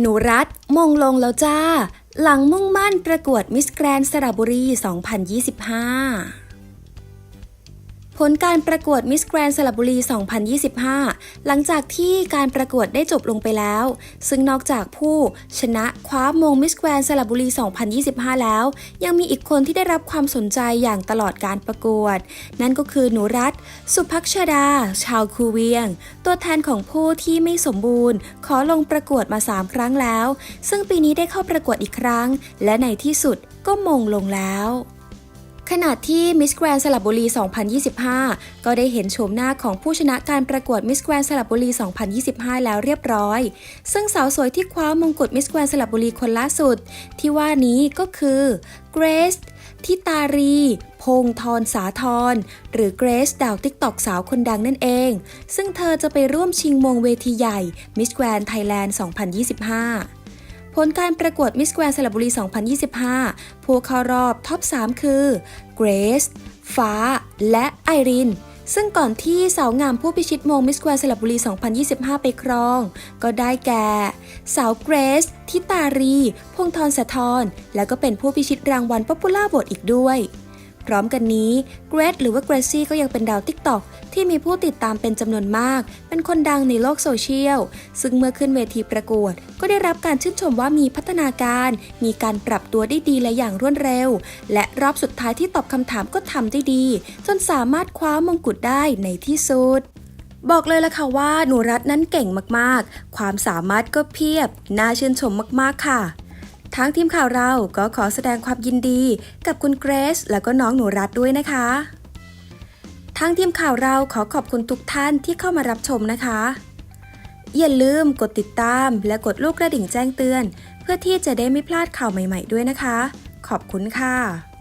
หนูรัฐมงลงแล้วจ้า หลังมุ่งมั่นประกวดมิสแกรนสระบุรี 2025 ผลการประกวดมิสแกรนสระบุรี 2025 หลังจากที่การประกวดได้จบลงไปแล้ว ซึ่งนอกจากผู้ชนะคว้ามงมิสแกรนสระบุรี 2025 แล้ว ยังมีอีกคนที่ได้รับความสนใจอย่างตลอดการประกวด นั่นก็คือหนูรัฐสุภักชดา ชาวคูเวียง ตัวแทนของผู้ที่ไม่สมบูรณ์ ขอลงประกวดมา 3 ครั้งแล้ว ซึ่งปีนี้ได้เข้าประกวดอีกครั้ง และในที่สุดก็มงลงแล้ว ขณะที่ Miss Grand สระบุรี 2025 ก็ได้เห็นโฉมหน้าของผู้ชนะการประกวด Miss Grand สระบุรี 2025 แล้วเรียบร้อย ซึ่งสาวสวยที่คว้ามงกุฎ Miss Grand สระบุรีคนล่าสุด ที่ว่านี้ก็คือ Grace ทิตารี พงธรสาธรหรือ Grace ดาวติ๊กตอกสาวคนดังนั่นเอง ซึ่งเธอจะไปร่วมชิงมงเวทีใหญ่ Miss Grand Thailand 2025 ผลการประกวดมิสแกรนสระบุรี 2025 ผู้เข้ารอบท็อป 3 คือเกรซฟ้า และไอรินซึ่งก่อนที่สาวงามผู้พิชิตมงมิสแกรนสระบุรี 2025 ไปครอง ก็ได้แก่ สาวเกรซทิตารี พงทรสะทอนและก็เป็นผู้พิชิตรางวัลป๊อปปูล่าโบทอีกด้วย พร้อมกันนี้เกรซหรือว่าเกรซี่ก็ยังเป็นดาวติ๊กต็อกที่มีผู้ติดตามเป็นจำนวนมาก เป็นคนดังในโลกโซเชียล ซึ่งเมื่อขึ้นเวทีประกวด ก็ได้รับการชื่นชมว่ามีพัฒนาการ มีการปรับตัวได้ดีและอย่างรวดเร็ว และรอบสุดท้ายที่ตอบคำถามก็ทำได้ดี จนสามารถคว้ามงกุฎได้ในที่สุดบอกเลยละค่ะว่าหนูรัตน์นั้นเก่งมากๆ ความสามารถก็เพียบ น่าชื่นชมมากๆค่ะ ทางทีมข่าวเราก็ขอแสดงความยินดีกับคุณเกรซแล้วก็น้องหนูรัตด้วยนะคะทางทีมข่าวเราขอขอบคุณทุกท่านที่เข้ามารับชมนะคะ อย่าลืมกดติดตามและกดลูกกระดิ่งแจ้งเตือน เพื่อที่จะได้ไม่พลาดข่าวใหม่ ๆ ด้วยนะคะ ขอบคุณค่ะ